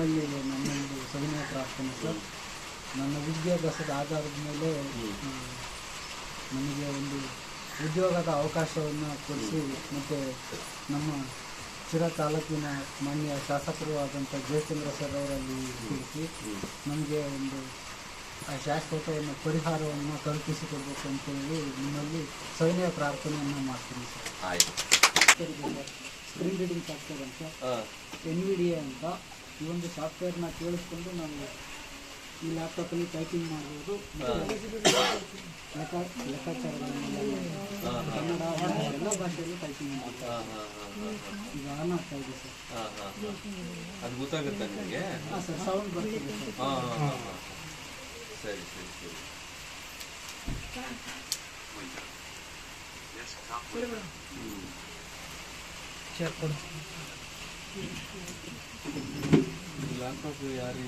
ನಿಮ್ಮಲ್ಲಿ ನನ್ನೊಂದು ಸವಿನಯ ಪ್ರಾರ್ಥನೆ ಸರ್. ನನ್ನ ವಿದ್ಯಾಭ್ಯಾಸದ ಆಧಾರದ ಮೇಲೆ ನಮಗೆ ಒಂದು ಉದ್ಯೋಗದ ಅವಕಾಶವನ್ನು ಕೊಡಿಸಿ ಮತ್ತು ನಮ್ಮ ಚಿರ ತಾಲೂಕಿನ ಮಾನ್ಯ ಶಾಸಕರು ಆದಂಥ ಜಯಚಂದ್ರ ಸರ್ ಅವರಲ್ಲಿ ತಿಳಿಸಿ ನಮಗೆ ಒಂದು ಆ ಶಾಶ್ವತವನ್ನು ಪರಿಹಾರವನ್ನು ಕಲ್ಪಿಸಿಕೊಡ್ಬೇಕು ಅಂತೇಳಿ ನಿಮ್ಮಲ್ಲಿ ಸವಿನಯ ಪ್ರಾರ್ಥನೆಯನ್ನು ಮಾಡ್ತೀನಿ ಸರ್. ಆಯ್ತು. ಸ್ಕ್ರೀನ್ ರೀಡಿಂಗ್ ಹಾಂ. ಎನ್ ವಿ ಡಿ ಎ ಅಂತ ಈ ಒಂದು ಸಾಫ್ಟ್ವೇರ್ನ ಕೇಳಿಸ್ಕೊಂಡು ನಾವು ಈ ಲ್ಯಾಪ್ಟಾಪಲ್ಲಿ ಟೈಪಿಂಗ್ ಮಾಡ್ಬೋದು. ಲೆಕ್ಕ ಲೆಕ್ಕಾಚಾರಗಳನ್ನೆಲ್ಲ ಕನ್ನಡ ಎಲ್ಲ ಭಾಷೆಯಲ್ಲಿ ಟೈಪಿಂಗ್ ಹಾಂ ಈಗ ಆನ್ ಆಗ್ತಾ ಇದೆ ಸರ್. ಹಾಂ ಹಾಂ ಹಾಂ. ಅದು ಗೊತ್ತಾಗುತ್ತಾ ನಿಮಗೆ? ಹಾಂ ಸರ್ ಸೌಂಡ್ ಬರ್ತಿದೆ ಸರ್. ಹಾಂ ಹಾಂ ಹಾಂ ಹಾಂ. ಸರಿ ಸರಿ ಸರಿ. ಚೇರ್ ಯಾರು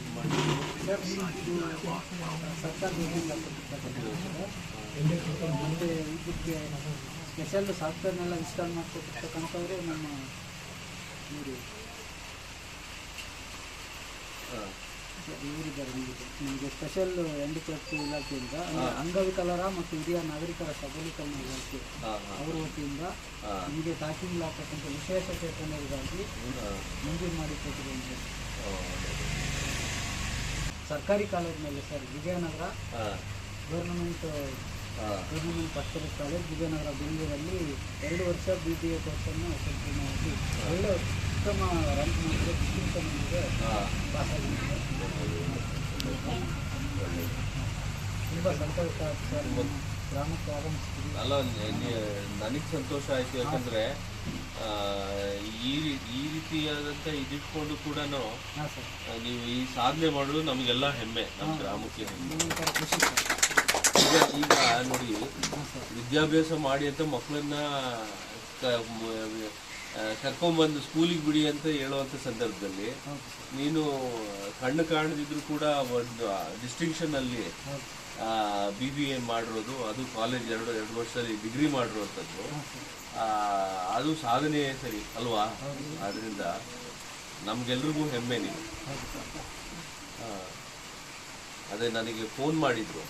ಮತ್ತು ಇದಕ್ಕೆ ಸ್ಪೆಷಲ್ ಸಾಫ್ಟ್ವೇರ್ನೆಲ್ಲ ಇನ್ಸ್ಟಾಲ್ ಮಾಡ್ಕೊಟ್ಟಿರ್ತಕ್ಕಂಥವ್ರು ನಮ್ಮ ನೋಡಿ ಹಾಂ ಇವರಿದ್ದಾರೆ ನಿಮಗೆ. ನಿಮಗೆ ಸ್ಪೆಷಲ್ ಹ್ಯಾಂಡಿಕ್ರಾಫ್ಟ್ ಇಲಾಖೆಯಿಂದ ಅಂದ್ರೆ ಅಂಗವಿಕಲರ ಮತ್ತು ಹಿರಿಯ ನಾಗರಿಕರ ಸಬಲೀಕರಣ ಇಲಾಖೆ ಅವರ ವತಿಯಿಂದ ನಿಮಗೆ ಟಾಕಿಂಗ್ ಆಗ್ತಕ್ಕಂಥ ವಿಶೇಷ ಚೇತನರಿಗಾಗಿ ಮಂಜೂರು ಮಾಡಿ ಕೊಟ್ಟಿದ್ದೇನೆ. ಹಾಂ ಸರ್ಕಾರಿ ಕಾಲೇಜಿನಲ್ಲಿ ಸರ್ ವಿಜಯನಗರ ಗೌರ್ಮೆಂಟ್ ಗೌರ್ನಮೆಂಟ್ ಪಕ್ಷದ ಕಾಲೇಜ್ ವಿಜಯನಗರ ಬೆಂಗಳೂರಲ್ಲಿ ಎರಡು ವರ್ಷ ಬಿ ಬಿ ಎ ಕೋರ್ಸನ್ನು ಸಂಪೂರ್ಣವಾಗಿ ಒಳ್ಳೆ ಉತ್ತಮ ರ್ಯಾಂಕ್ ಮಾಡಿದೆ ಡಿಸ್ಟಿಂಕ್ಷನ್ ಬಂದಿದೆ ಪಾಸ್ ಆಗಿದೆ ತುಂಬ ಸಂತೋಷ ಆಯ್ತು ಸರ್ ನಿಮ್ಮ ಗ್ರಾಮಕ್ಕೆ ಆಗಮಿಸ್ತೀವಿ ಅಲ್ಲ ನನಗೆ ಸಂತೋಷ ಆಯ್ತು ಯಾಕಂದ್ರೆ ಈ ಈ ರೀತಿಯಾದಂಥ ಇದಿಟ್ಕೊಂಡು ಕೂಡ ನೀವು ಈ ಸಾಧನೆ ಮಾಡೋದು ನಮಗೆಲ್ಲ ಹೆಮ್ಮೆ ನಮ್ಮ ಗ್ರಾಮಕ್ಕೆ ಹೆಮ್ಮೆ. ಒಂಥರ ಖುಷಿ ಈಗ ಈಗ ನೋಡಿ ವಿದ್ಯಾಭ್ಯಾಸ ಮಾಡಿ ಅಂತ ಮಕ್ಕಳನ್ನ ಕರ್ಕೊಂಬಂದು ಸ್ಕೂಲಿಗೆ ಬಿಡಿ ಅಂತ ಹೇಳುವಂಥ ಸಂದರ್ಭದಲ್ಲಿ ನೀನು ಕಣ್ಣು ಕಾಣದಿದ್ರು ಕೂಡ ಒಂದು ಡಿಸ್ಟಿಂಕ್ಷನ್ ಅಲ್ಲಿ ಬಿ ಬಿ ಎ ಮಾಡಿರೋದು ಅದು ಕಾಲೇಜ್ ಎರಡು ಎರಡು ವರ್ಷದಲ್ಲಿ ಡಿಗ್ರಿ ಆ, ಅದು ಸಾಧನೆ ಸರಿ ಅಲ್ವಾ? ಆದ್ರಿಂದ ನಮ್ಗೆಲ್ರಿಗೂ ಹೆಮ್ಮೆ ನೀವು ಅದೇ ನನಗೆ ಫೋನ್ ಮಾಡಿದ್ರು.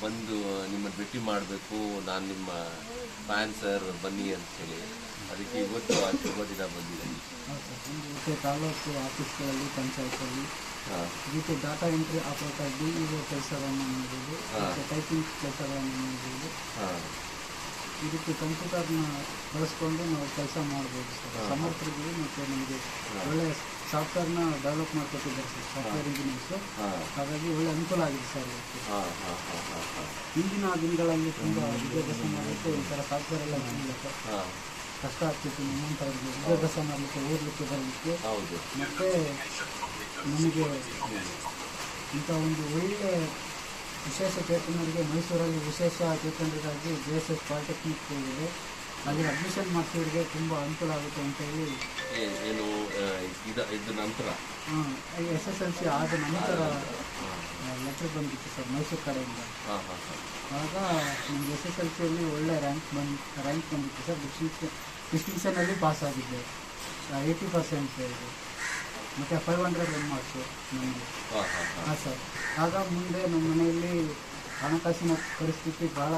ಬಂದು ನಿಮ್ಮನ್ನು ಭೇಟಿ ಮಾಡಬೇಕು ನಾನು ನಿಮ್ಮ ಫ್ಯಾನ್ ಸರ್ ಬನ್ನಿ ಅಂತ ಹೇಳಿ ಅದಕ್ಕೆ ಇವತ್ತು ಆ ಶುಭ ದಿನ ಬಂದಿದ್ದೀನಿ ತಾಲೂಕು ಆಫೀಸ್ಗಳಲ್ಲಿ ಪಂಚಾಯತಲ್ಲಿ ಜೊತೆ data entry operator D E O ಕೆಲಸಗಳನ್ನು ಮಾಡಬಹುದು ಟೈಪಿಂಗ್ ಕೆಲಸಗಳನ್ನು ಮಾಡಬಹುದು ಹಾಂ. ಇದಕ್ಕೆ ಕಂಪ್ಯೂಟರ್ನ ಬಳಸ್ಕೊಂಡು ನಾವು ಕೆಲಸ ಮಾಡ್ಬೋದು ಸರ್. ಸಮರ್ಥರಿಗೆ ಮತ್ತು ನಮಗೆ ಒಳ್ಳೆಯ ಸಾಫ್ಟ್ವೇರ್ನ ಡೆವಲಪ್ ಮಾಡ್ಕೊಟ್ಟಿದ್ದಾರೆ ಸರ್ ಸಾಫ್ಟ್ವೇರ್ ಇಂಜಿನಿಯರ್ಸು ಹಾಗಾಗಿ ಒಳ್ಳೆ ಅನುಕೂಲ ಆಗಿದೆ ಸರ್ ಹಿಂದಿನ ದಿನಗಳಲ್ಲಿ ತುಂಬ ವಿದ್ಯಾಭ್ಯಾಸ ಮಾಡಲಿಕ್ಕೆ ಈ ಥರ ಸಾಫ್ಟ್ವೇರ್ ಎಲ್ಲ ಇರಲಿಲ್ಲ ಸರ್ ಕಷ್ಟ ಆಗ್ತಿತ್ತು ನಮ್ಮಂಥವ್ರಿಗೆ ವಿದ್ಯಾಭ್ಯಾಸ ಮಾಡಲಿಕ್ಕೆ ಓದಲಿಕ್ಕೆ ಬರಲಿಕ್ಕೆ. ಮತ್ತು ನಮಗೆ ಇಂಥ ಒಂದು ಒಳ್ಳೆ ವಿಶೇಷ ಚೇತನರಿಗೆ ಮೈಸೂರಲ್ಲಿ ವಿಶೇಷ ಚೇತನರಿಗಾಗಿ ಜೆ ಎಸ್ ಎಸ್ ಪಾಲಿಟೆಕ್ನಿಕ್ ಇದೆ ಅಲ್ಲಿ ಅಡ್ಮಿಷನ್ ಮಾಡಿಸೋರಿಗೆ ತುಂಬ ಅನುಕೂಲ ಆಗುತ್ತೆ ಅಂತ ಹೇಳಿ. ಏನು ಇದ ನಂತರ? ಎಸ್ ಎಸ್ ಎಲ್ ಸಿ ಆದ ನಂತರ ಲೆಟ್ರ್ ಬಂದಿತ್ತು ಸರ್ ಮೈಸೂರು ಕಡೆಯಿಂದ. ಹಾಂ ಹಾಂ ಹಾಂ. ಆಗ ನಮ್ಗೆ ಎಸ್ ಎಸ್ ಎಲ್ ಸಿಯಲ್ಲಿ ಒಳ್ಳೆ ರ್ಯಾಂಕ್ ಬಂದು ರ್ಯಾಂಕ್ ಬಂದಿತ್ತು ಸರ್. ಡಿಸ್ಟಿಂಕ್ಷನ್ ಡಿಸ್ಟಿಂಕ್ಷನಲ್ಲಿ ಪಾಸ್ ಆಗಿದ್ದೆ. ಏಯ್ಟಿ ಪರ್ಸೆಂಟ್ ಇದೆ. ಮತ್ತು ಫೈವ್ ಹಂಡ್ರೆಡ್ ಒನ್ ಮಾರ್ಕ್ಸು ನಮಗೆ ಹಾಂ ಸರ್ ಆಗ ಮುಂದೆ ನಮ್ಮ ಮನೆಯಲ್ಲಿ ಹಣಕಾಸಿನ ಪರಿಸ್ಥಿತಿ ಭಾಳ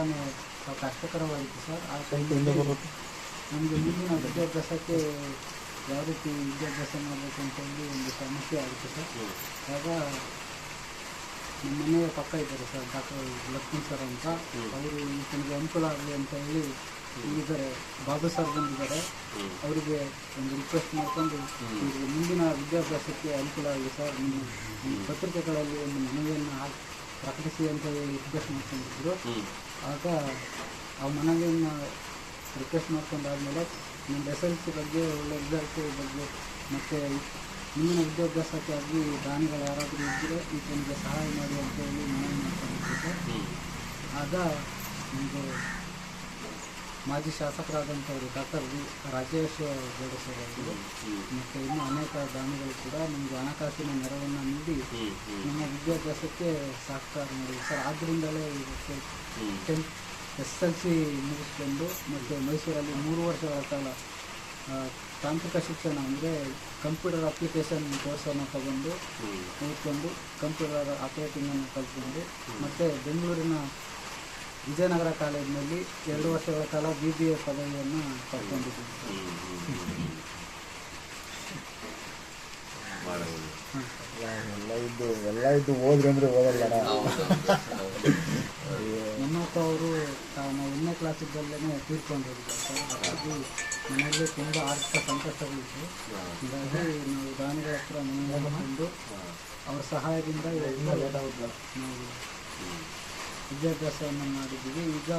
ಕಷ್ಟಕರವಾಗಿತ್ತು ಸರ್ ಆ ನಮಗೆ ಮುಂದಿನ ವಿದ್ಯಾಭ್ಯಾಸಕ್ಕೆ ಯಾವ ರೀತಿ ವಿದ್ಯಾಭ್ಯಾಸ ಮಾಡಬೇಕು ಅಂತ ಹೇಳಿ ಒಂದು ಸಮಸ್ಯೆ ಆಗುತ್ತೆ ಸರ್ ಆಗ ನಮ್ಮ ಮನೆಯ ಪಕ್ಕ ಇದ್ದಾರೆ ಸರ್ ಡಾಕ್ಟರ್ ಲಕ್ಷ್ಮಣ್ ಸರ್ ಅಂತ. ಅವರು ತನಗೆ ಅನುಕೂಲ ಆಗಲಿ ಅಂತ ಹೇಳಿ ಇಲ್ಲಿದ್ದಾರೆ. ಬಾಬು ಸರ್ ಬಂದಿದ್ದಾರೆ. ಅವರಿಗೆ ಒಂದು ರಿಕ್ವೆಸ್ಟ್ ಮಾಡ್ಕೊಂಡು ಮುಂದಿನ ವಿದ್ಯಾಭ್ಯಾಸಕ್ಕೆ ಅನುಕೂಲ ಆಗಿದೆ ಸರ್. ನಿಮ್ಮ ಪತ್ರಿಕೆಗಳಲ್ಲಿ ಒಂದು ಮನವಿಯನ್ನು ಪ್ರಕಟಿಸಿ ಅಂತ ಹೇಳಿ ರಿಕ್ವೆಸ್ಟ್ ಮಾಡ್ಕೊಂಡಿದ್ರು. ಆಗ ಆ ಮನವಿಯನ್ನು ರಿಕ್ವೆಸ್ಟ್ ಮಾಡ್ಕೊಂಡಾದ್ಮೇಲೆ ನಿಮ್ಮ ಎಸ್ ಎಲ್ ಸಿ ಬಗ್ಗೆ ಒಳ್ಳೆ ವಿದ್ಯಾರ್ಥಿ ಬಗ್ಗೆ ಮತ್ತು ಮುಂದಿನ ವಿದ್ಯಾಭ್ಯಾಸಕ್ಕಾಗಿ ದಾನಿಗಳು ಯಾರಾದರೂ ಇದ್ದರೆ ಈತನಿಗೆ ಸಹಾಯ ಮಾಡಿ ಅಂತ ಹೇಳಿ ಮನವಿ ಮಾಡ್ಕೊಂಡಿದ್ರು ಸರ್. ಆಗ ನಮಗೆ ಮಾಜಿ ಶಾಸಕರಾದಂಥವರು doctor V Rajesh Gowda sir ಅವರು, ಮತ್ತು ಇನ್ನೂ ಅನೇಕ ದಾನಿಗಳು ಕೂಡ ನಮಗೆ ಹಣಕಾಸಿನ ನೆರವನ್ನು ನೀಡಿ ನಮ್ಮ ವಿದ್ಯಾಭ್ಯಾಸಕ್ಕೆ ಸಹಕಾರ ಮಾಡಿದ್ರು ಸರ್, ಆದ್ದರಿಂದಲೇ ಇದಕ್ಕೆ ಟೆಂತ್ ಎಸ್ ಎಲ್ ಸಿ ಮುಗಿಸ್ಕೊಂಡು ಮತ್ತು ಮೈಸೂರಲ್ಲಿ ಮೂರು ವರ್ಷಗಳ ಕಾಲ ತಾಂತ್ರಿಕ ಶಿಕ್ಷಣ ಅಂದರೆ ಕಂಪ್ಯೂಟರ್ ಅಪ್ಲಿಕೇಶನ್ ಕೋರ್ಸನ್ನು ತಗೊಂಡು. ಓದ್ಕೊಂಡು ಕಂಪ್ಯೂಟರ್ ಆಪರೇಟಿಂಗನ್ನು ಕಲ್ತ್ಕೊಂಡು, ಮತ್ತು ಬೆಂಗಳೂರಿನ ವಿಜಯನಗರ ಕಾಲೇಜಿನಲ್ಲಿ ಎರಡು ವರ್ಷಗಳ ಕಾಲ ಬಿ ಬಿ ಎ ಪದವಿಯನ್ನು ಪಡ್ಕೊಂಡಿದ್ದೀನಿ. ಎಲ್ಲ ಇದ್ದು ಎಲ್ಲ ಇದ್ದು ಓದ್ರಿ ಅಂದ್ರೆ ಓದಲ್ಲ ಅಪ್ಪ ಅವರು ನಾವು ಒಂದನೇ ಕ್ಲಾಸ್ ಇದ್ದಲ್ಲೇ ತೀರ್ಕೊಂಡಿದ್ದಾರೆ. ಹಾಗಾಗಿ ಮನೆಯಲ್ಲಿ ತುಂಬ ಆರ್ಥಿಕ ಸಂಕಷ್ಟಗಳಿತ್ತು. ಹೀಗಾಗಿ ನಾವು ದಾನಿಗಳ ಹತ್ರ ಮುಂದೆ ಬಂದು ಅವ್ರ ಸಹಾಯದಿಂದ ಇವತ್ತು ನಾವು ವಿದ್ಯಾಭ್ಯಾಸವನ್ನು ಮಾಡಿದ್ದೀವಿ. ಈಗ